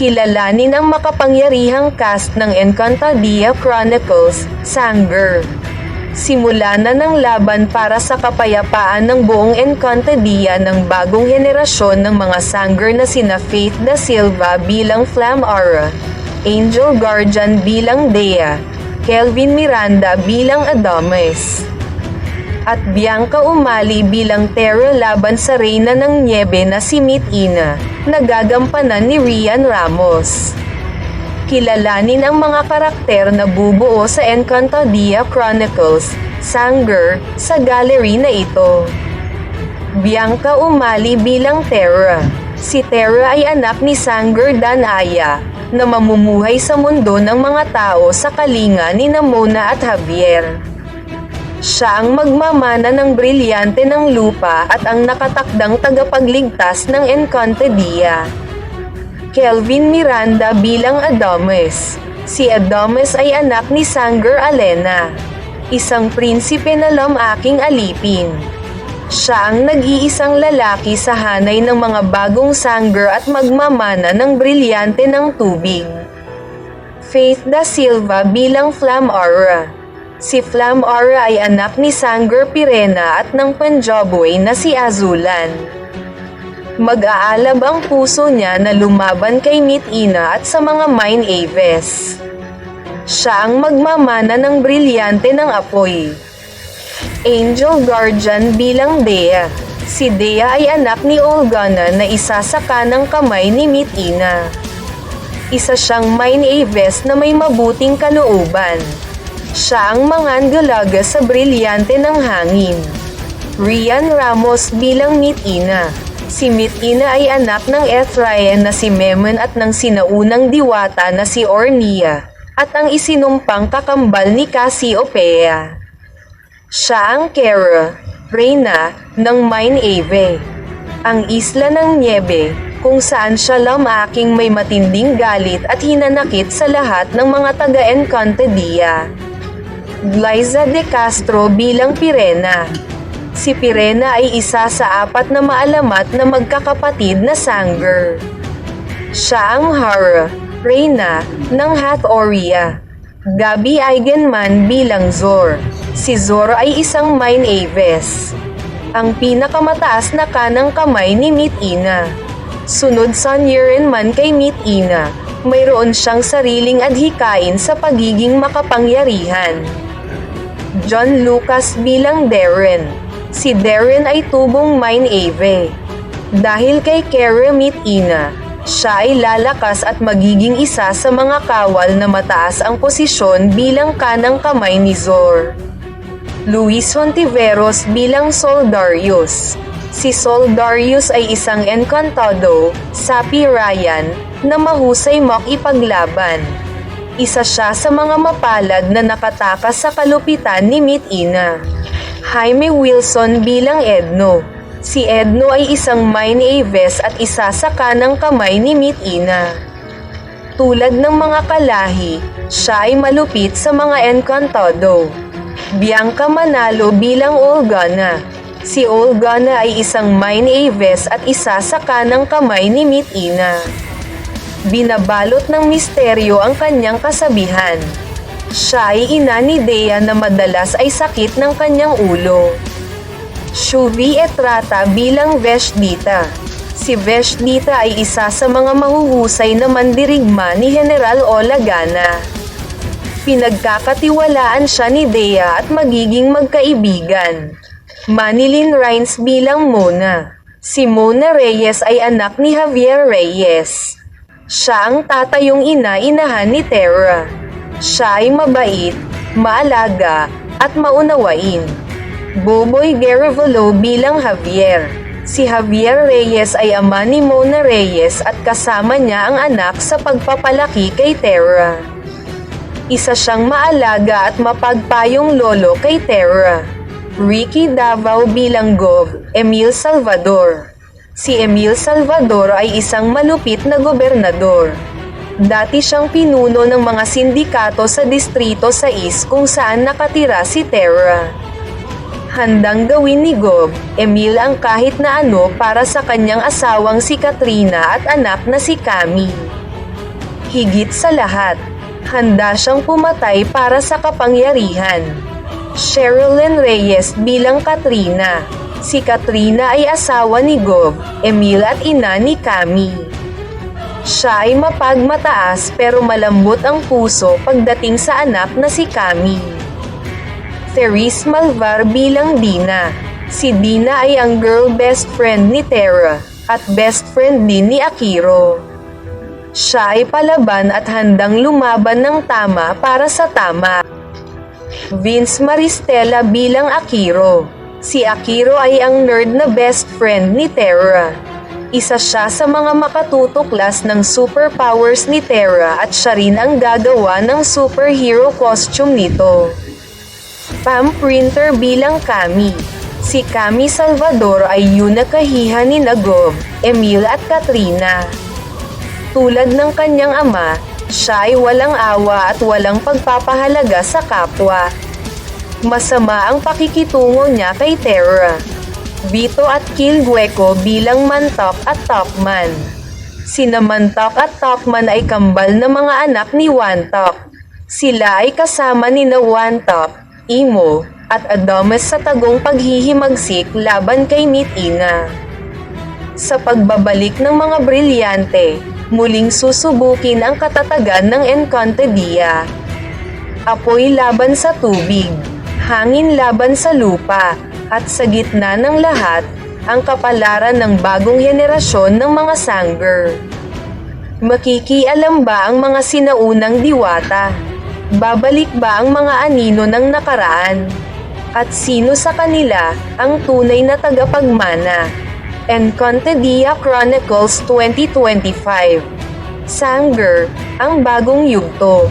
Kilalanin ang makapangyarihang cast ng Encantadia Chronicles, Sanger. Simula na ng laban para sa kapayapaan ng buong Encantadia ng bagong henerasyon ng mga Sanger na sina Faith Da Silva bilang Flam Aura, Angel Guardian bilang Dea, Kelvin Miranda bilang Adames, at Bianca Umali bilang Terra laban sa Reyna ng Niebe na si Mit Ina, nagagampanan ni Rian Ramos. Kilalanin ang mga karakter na bubuo sa Encantadia Chronicles, Sanger, sa gallery na ito. Bianca Umali bilang Terra. Si Terra ay anak ni Sanger Danaya, na mamumuhay sa mundo ng mga tao sa kalinga ni Namona at Javier. Siya ang magmamana ng brilyante ng lupa at ang nakatakdang tagapagligtas ng Encantadia. Kelvin Miranda bilang Adames. Si Adames ay anak ni Sanger Alena, isang prinsipe na lamaking alipin. Siya ang nag-iisang lalaki sa hanay ng mga bagong Sanger at magmamana ng brilyante ng tubig. Faith Da Silva bilang Flam Aura. Si Flam Aura ay anak ni Sanger Pirena at ng Punjaboy na si Azulan. Mag-aalab ang puso niya na lumaban kay Mit Ina at sa mga Mine Aves. Siya ang magmamana ng brilyante ng apoy. Angel Guardian bilang Dea. Si Dea ay anak ni Olgana na isa sa kanang kamay ni Mit Ina. Isa siyang Mine Aves na may mabuting kalooban. Siya ang mangangalaga sa brilyante ng hangin. Rian Ramos bilang Mit Ina. Si Mit Ina ay anak ng Ephraim na si Memon at ng sinaunang diwata na si Ornia, at ang isinumpang kakambal ni Cassiopeia. Siya ang Kera, Reyna, ng Mine Ave. Ang isla ng Niebe, kung saan siya lamaking may matinding galit at hinanakit sa lahat ng mga taga-Encantadia. Glyza de Castro bilang Pirena. Si Pirena ay isa sa apat na maalamat na magkakapatid na Sanger. Siya ang Hara, Reyna, ng Hathoria. Gabi Eigenman bilang Zor. Si Zor ay isang Mine Aves. Ang pinakamataas na kanang kamay ni Mit Ina. Sunod sa man kay Mit Ina, mayroon siyang sariling adhikain sa pagiging makapangyarihan. John Lucas bilang Darren. Si Darren ay tubong Mine Ave. Dahil kay Keremit Ina, siya ay lalakas at magiging isa sa mga kawal na mataas ang posisyon bilang kanang kamay ni Zor. Luis Hontiveros bilang Soldarius. Si Soldarius ay isang encantado, sapi Ryan, na mahusay makipaglaban. Isa siya sa mga mapalad na nakatakas sa kalupitan ni Mit Ina. Jaime Wilson bilang Edno. Si Edno ay isang Mine Aves at isa sa kanang kamay ni Mit Ina. Tulad ng mga kalahi, siya ay malupit sa mga Encantado. Bianca Manalo bilang Olgana. Si Olgana ay isang Mine Aves at isa sa kanang kamay ni Mit Ina. Binabalot ng misteryo ang kanyang kasabihan. Siya ay ina ni Dea na madalas ay sakit ng kanyang ulo. Shuvi Etrata bilang Veshdita. Si Veshdita ay isa sa mga mahuhusay na mandirigma ni General Olagana. Pinagkakatiwalaan siya ni Dea at magiging magkaibigan. Manilin Rines bilang Mona. Si Mona Reyes ay anak ni Javier Reyes. Siya ang tatayong ina-inahan ni Terra. Siya ay mabait, maalaga, at maunawain. Boboy Garevalo bilang Javier. Si Javier Reyes ay ama ni Mona Reyes at kasama niya ang anak sa pagpapalaki kay Terra. Isa siyang maalaga at mapagpayong lolo kay Terra. Ricky Davao bilang Gov, Emil Salvador. Si Emil Salvador ay isang malupit na gobernador. Dati siyang pinuno ng mga sindikato sa Distrito 6 kung saan nakatira si Terra. Handang gawin ni Gob, Emil ang kahit na ano para sa kanyang asawang si Katrina at anak na si Cami. Higit sa lahat, handa siyang pumatay para sa kapangyarihan. Sherilyn Reyes bilang Katrina. Si Katrina ay asawa ni Gob, Emil at ina ni Cami. Siya ay mapagmataas pero malambot ang puso pagdating sa anak na si Cami. Therese Malvar bilang Dina. Si Dina ay ang girl best friend ni Tara at best friend din ni Akiro. Siya ay palaban at handang lumaban ng tama para sa tama. Vince Maristella bilang Akiro. Si Akiro ay ang nerd na best friend ni Terra. Isa siya sa mga makatutuklas ng superpowers ni Terra at siya rin ang gagawa ng superhero costume nito. Pam Printer bilang Kami. Si Kami Salvador ay yun na kahihan ni Nagob, Emil at Katrina. Tulad ng kanyang ama, siya ay walang awa at walang pagpapahalaga sa kapwa. Masama ang pakikitungo niya kay Terra. Vito at Kilgueco bilang Mantok at Tokman. Sina Mantok at Tokman ay kambal na mga anak ni Wantok. Sila ay kasama ni na Wantok, Imo, at Adomes sa tagong paghihimagsik laban kay Mitina. Sa pagbabalik ng mga brilyante, muling susubukin ang katatagan ng Encantadia. Apoy laban sa tubig, hangin laban sa lupa, at sa gitna ng lahat, ang kapalaran ng bagong henerasyon ng mga Sanger. Makikialam ba ang mga sinaunang diwata? Babalik ba ang mga anino ng nakaraan? At sino sa kanila ang tunay na tagapagmana? Encantadia Chronicles 2025 Sanger, ang bagong yugto.